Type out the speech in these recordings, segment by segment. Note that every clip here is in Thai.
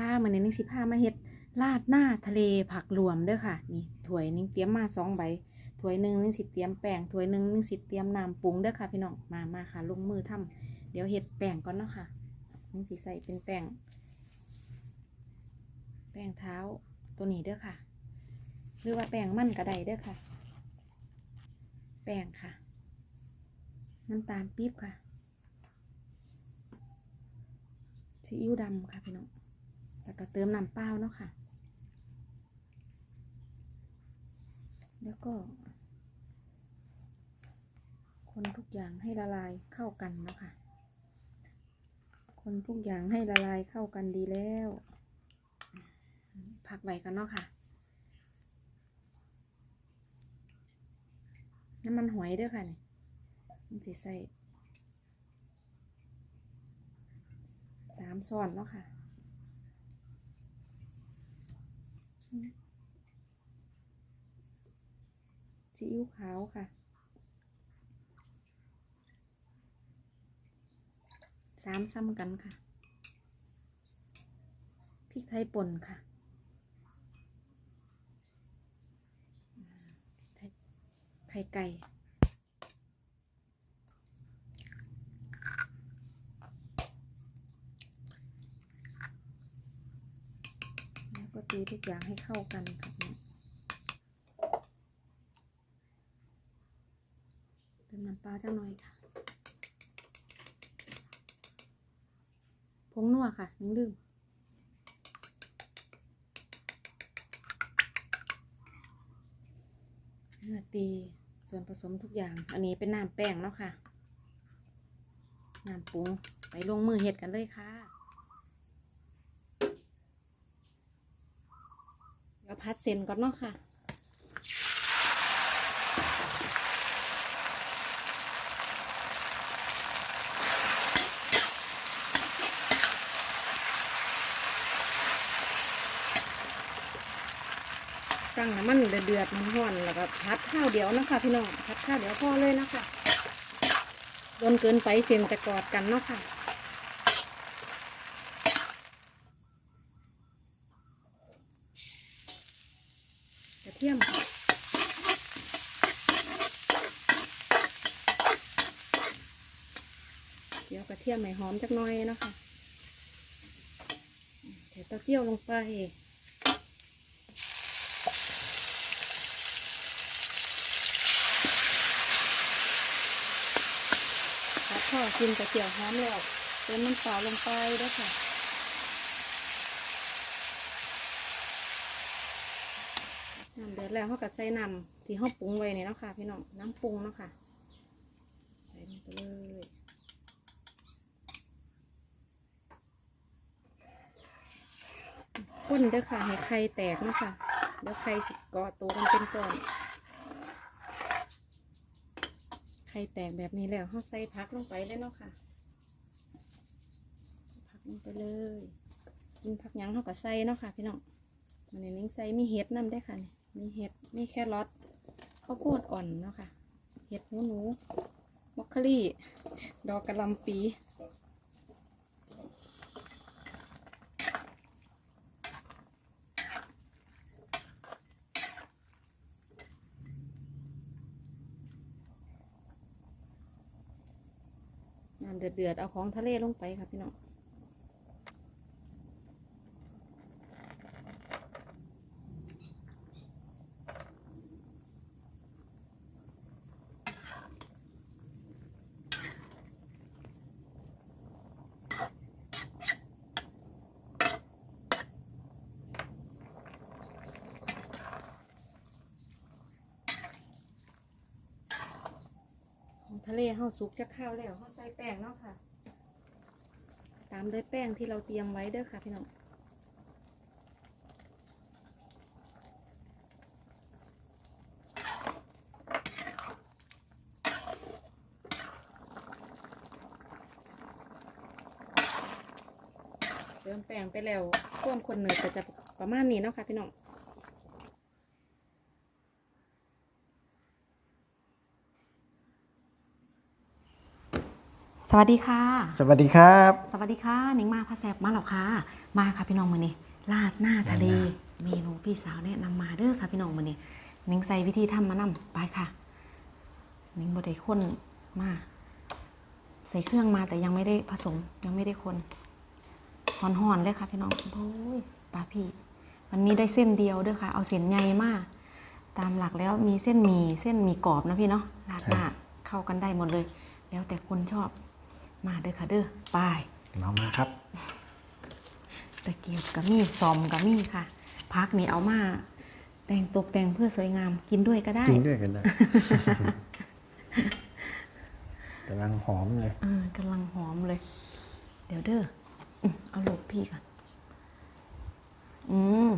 ค่ะมือนี้นิ่งสิพามาเฮ็ดราดหน้าทะเลผักรวมเด้อค่ะ นี่ถ้วยนิ่งเตรียมมาสองใบถ้วยหนึ่งนิ่งสิเตรียมแป้งถ้วยหนึ่งนิ่งสิเตรียมน้ำปรุงเด้อค่ะพี่น้องมามาค่ะ ลงมือทำเดี๋ยวเฮ็ดแป้งก่อนเนาะค่ะนิ่งสิใส่เป็นแป้งแป้งเท้าตัวนี้เด้อค่ะ หรือว่าแป้งมันก็ไดเด้อค่ะ แป้งค่ะ น้ำตาลปี๊บค่ะซีอิ๊วดำค่ะพี่น้อง แล้วก็เติมน้ำเปล่าเนาะค่ะ แล้วก็ คนทุกอย่างให้ละลายเข้ากันเนาะค่ะ คนทุกอย่างให้ละลายเข้ากันดีแล้ว พักไว้กันเนาะค่ะ น้ำมันหอยด้วยค่ะนี่มันสิใส่สามซ้อนเนาะค่ะ ซีอิ๊วขาวค่ะ สามซ้ำกันค่ะ พริกไทยป่นค่ะไข่ไก่ แล้วก็ ตีทุกอย่างให้เข้ากันค่ะเนี่ยเติมน้ำปลาจังหน่อยค่ะผงนัวค่ะยังลืมเนื้อตีส่วนผสมทุกอย่าง อันนี้เป็นน้ำแป้งเนาะค่ะ น้ำปรุงไปลงมือเห็ดกันเลยค่ะ เดี๋ยว พัดเส้นก่อนเนาะค่ะตั้งน้ำมันเดือดๆมันห่อนแล้วก็พัดข้าวเดียวนะคะพี่น้องพัดข้าวเดียวพอเลยนะคะโดนเกินไปเส้นจะกอดกันเนาะค่ะ กระเทียมค่ะ เทียมให้หอมจักหน่อยเนาะคะใส่เต้าเจี้ยวลงไปครับพ่อกินกระเจียวหอมแล้วเติมน้ำเปล่าลงไปด้วยค่ะน้ำเดือดแล้วเขาก็ใส่น้ำที่เขาปรุงไว้เนี่ยเนาะค่ะพี่น้องน้ำปรุงเนาะค่ะใส่ลงไปเลย ข้นเด้อค่ะ ให้ไข่แตกเนาะค่ะ เดี๋ยวไข่สิเกาะตัวกันเป็นก้อน ไข่แตกแบบนี้แล้วเขาใส่พักลงไปเลยเนาะค่ะ พักลงไปเลย กินผักยังเขาก็ใส่เนาะค่ะ พี่น้องมันนี้นิ่งใส่มีเห็ดน้ำได้ค่ะ มีเห็ด มีแครอทข้าวโพดอ่อนเนาะค่ะ เห็ดหนูหนูมอคคลี่ ดอกกระหลำปี น้ำเดือดเอาของทะเลลงไปค่ะพี่น้องของทะเลเฮาสุกจะข้าวแล้ว ส่แป้งเนาะค่ะ ตามด้วยแป้งที่เราเตรียมไว้เด้อค่ะพี่น้องเติมแป้งไปแล้วควมคนเนื้อก็จะประมาณนี้เนาะค่ะพี่น้อง สสวัสดีค่ะ สวัสดีครับ สวัสดีค่ะหนิงมาพาแซบมาแล้วค่ะ มาค่ะพี่น้องมือนี้ลาดหน้าทะเลเมนูพี่สาวแนะนำมาเด้อค่ะพี่น้องมือนี้หนิงใส่วิธีทำมานำไปค่ะหนิงบดได้ข้นมา ใส่เครื่องมาแต่ยังไม่ได้ผสมยังไม่ได้คนห่อนๆเลยค่ะพี่น้องโอ้ยปลาพี่วันนี้ได้เส้นเดียวเด้อค่ะ เอาเส้นใหญ่มาก ตามหลักแล้วมีเส้นหมี่เส้นหมี่กรอบนะพี่เนาะราดหน้าเข้ากันได้หมดเลย แล้วแต่คนชอบ มาเด้อค่ะเด้อไปมามาครับตะเกียบกับมีซอมกับมีค่ะ พักนี่เอามา แต่งตกแต่งเพื่อสวยงามกินด้วยก็ได้ กินด้วยกันได้กำลังหอมเลยเออกำลังหอมเลย เดี๋ยวเด้ออืมเอาโหลดพี่ก่อนอืม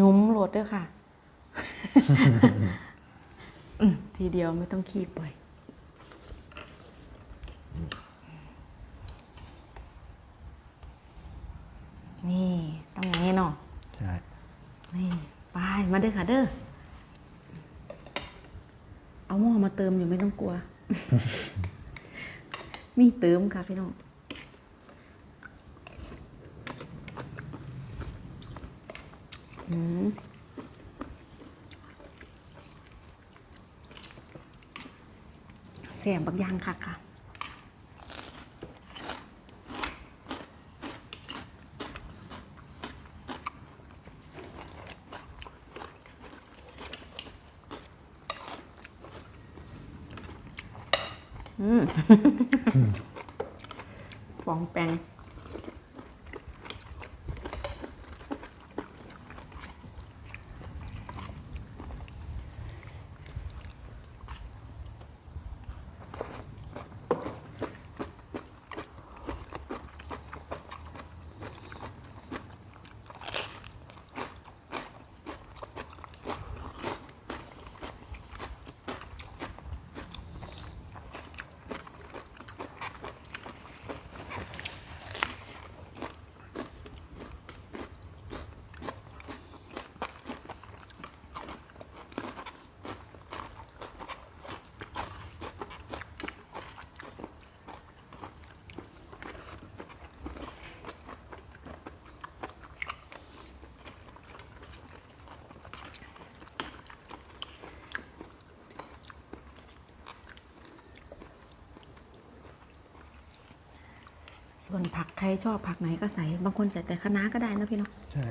ยุ้มโหลดเด้อค่ะอืมทีเดียวไม่ต้องขี้ปล่อย นี่ ต้องอย่างนี้เนาะ ใช่ นี่ไปมาเด้อ ค่ะเด้อ เอาหม้อมาเติมอยู่ไม่ต้องกลัว มีเติมค่ะพี่น้อง อืมเสียงบักอยางค่ะค่ะ อืม ฟองแปง ส่วนผักใครชอบผักไหนก็ใส่ บางคนใส่แต่คะน้าก็ได้นะพี่เนาะใช่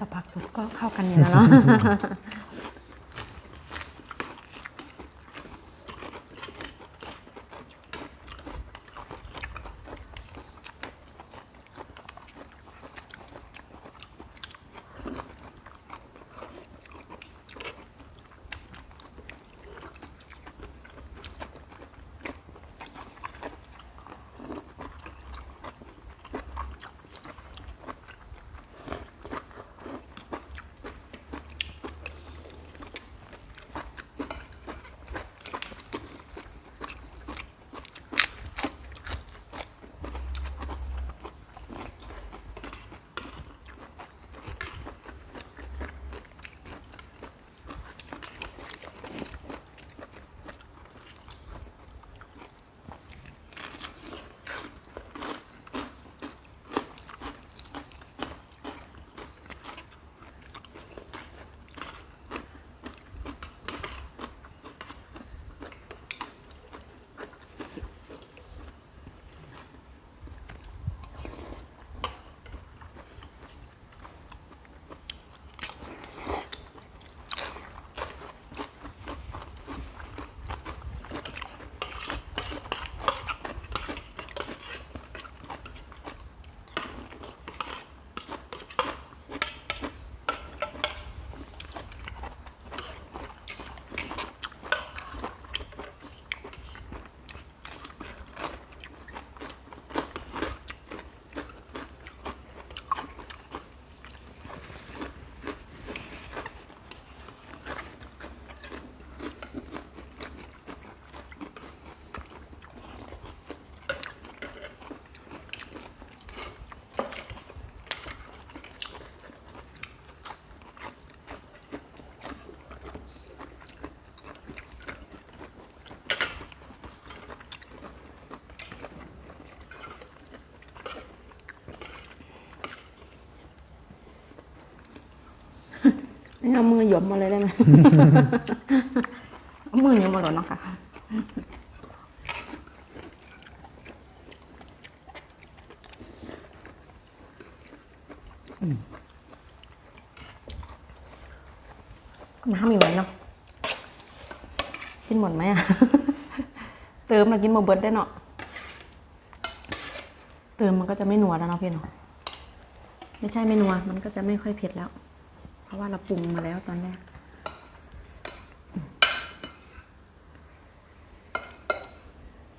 กับผักสดก็เข้ากันอยู่แล้วเนาะ เอามือหยมมาเลยได้ไหมเอามือหยมมาเลยเนาะค่ะน้ำอีกไหมเนาะกินหมดไหมอะเติมแล้วกินมาเบิดได้เนาะเติมมันก็จะไม่นัวแล้วเนาะพี่เนาะไม่ใช่ไม่นัวมันก็จะไม่ค่อยเผ็ดแล้วเพ ราะว่าเราปรุงมาแล้วตอนแรก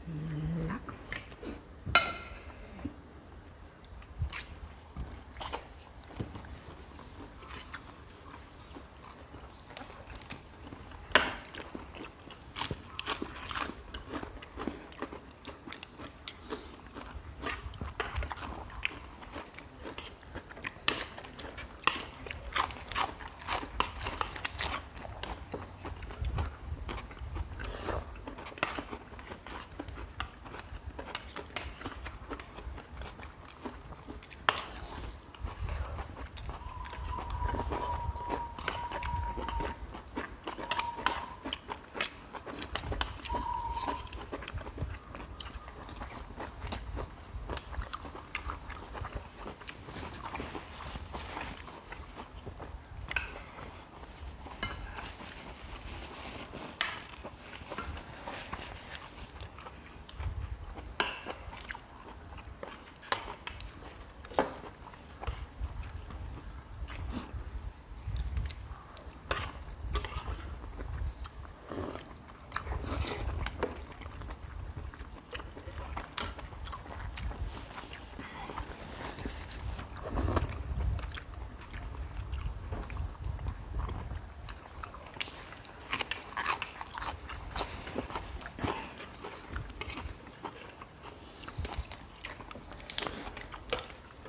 นั่นละ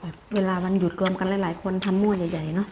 แบบ เวลาวันหยุดรวมกันหลายๆ คนทำหม้อใหญ่ๆเนาะ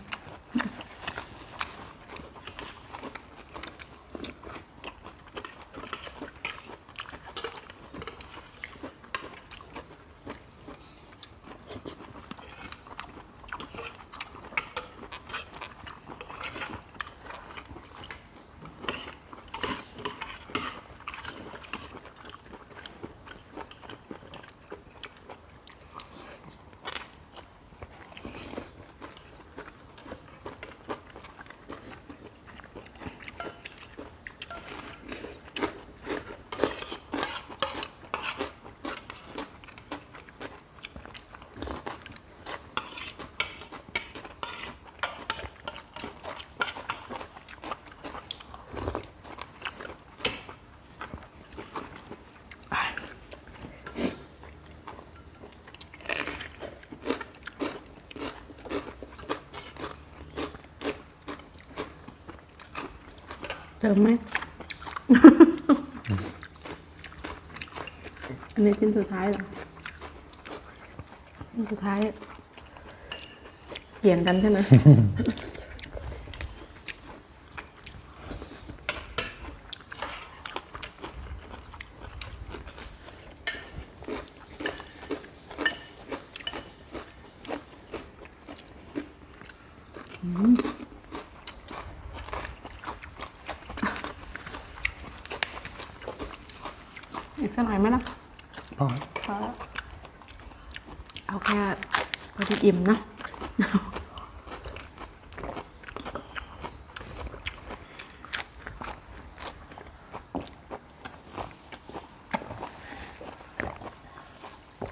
ติมไหม อันนี้ชิ้นสุดท้ายเหรอชิ้นสุดท้ายเขียนกันใช่ไหม อีกสักหน่อยไหมล่ะ พ่อ พอแล้วเอาแค่ พอดีอิ่มเนาะ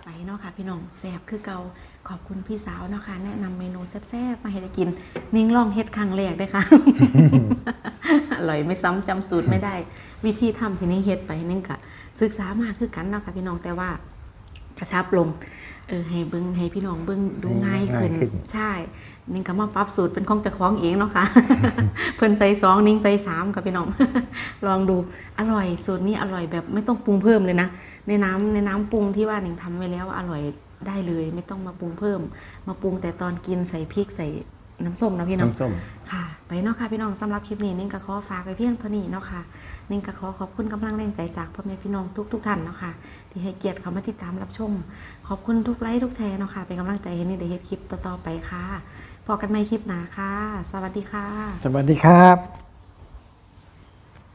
ไปเนาะค่ะพี่น้องแซ่บคือเกาขอบคุณพี่สาวเนาะค่ะแนะนำเมนูแซ่บๆมาให้ได้กิน นิ่งลองเฮ็ดครั้งแรกได้ค่ะ อร่อยไม่ซ้ำจำสูตรไม่ได้ วิธีทำที่นิ่งเฮ็ดไปนิ่งกะศึกษามาคือกันเนาะค่ะพี่น้องแต่ว่า กระชับลงเออให้เบิ้งให้พี่น้องเบิ้งดูง่ายขึ้นใช่นิ่งก็มาปรับสูตรเป็นของเจ้าของเองเนาะค่ะเพิ่นใส่สองนิ่งใส่สามค่ะพี่น้อง ลองดูอร่อยสูตรนี้อร่อยแบบไม่ต้องปรุงเพิ่มเลยนะ ในน้ำในน้ำปรุงที่ว่าหนิงทำไว้แล้วอร่อยได้เลยไม่ต้องมาปรุงเพิ่ม มาปรุงแต่ตอนกินใส่พริกใส่น้ำส้มนะพี่น้องน้ำส้มค่ะ ไปเนาะค่ะพี่น้องสำหรับคลิปนี้นิ่งก็ขอฝากไว้เพียงเท่านี้เนาะค่ะ นิ่งก็ขอขอบคุณกำลังแรงใจจากพ่อแม่พี่น้องทุกทุกท่านเนาะค่ะ ที่ให้เกียรติเขามาติดตามรับชม ขอบคุณทุกไลค์ทุกแชร์เนาะค่ะ เป็นกำลังใจให้นี่เด้เฮ็ดคลิปต่อๆไปค่ะพบกันใหม่คลิปหน้าค่ะ สวัสดีค่ะ สวัสดีครับ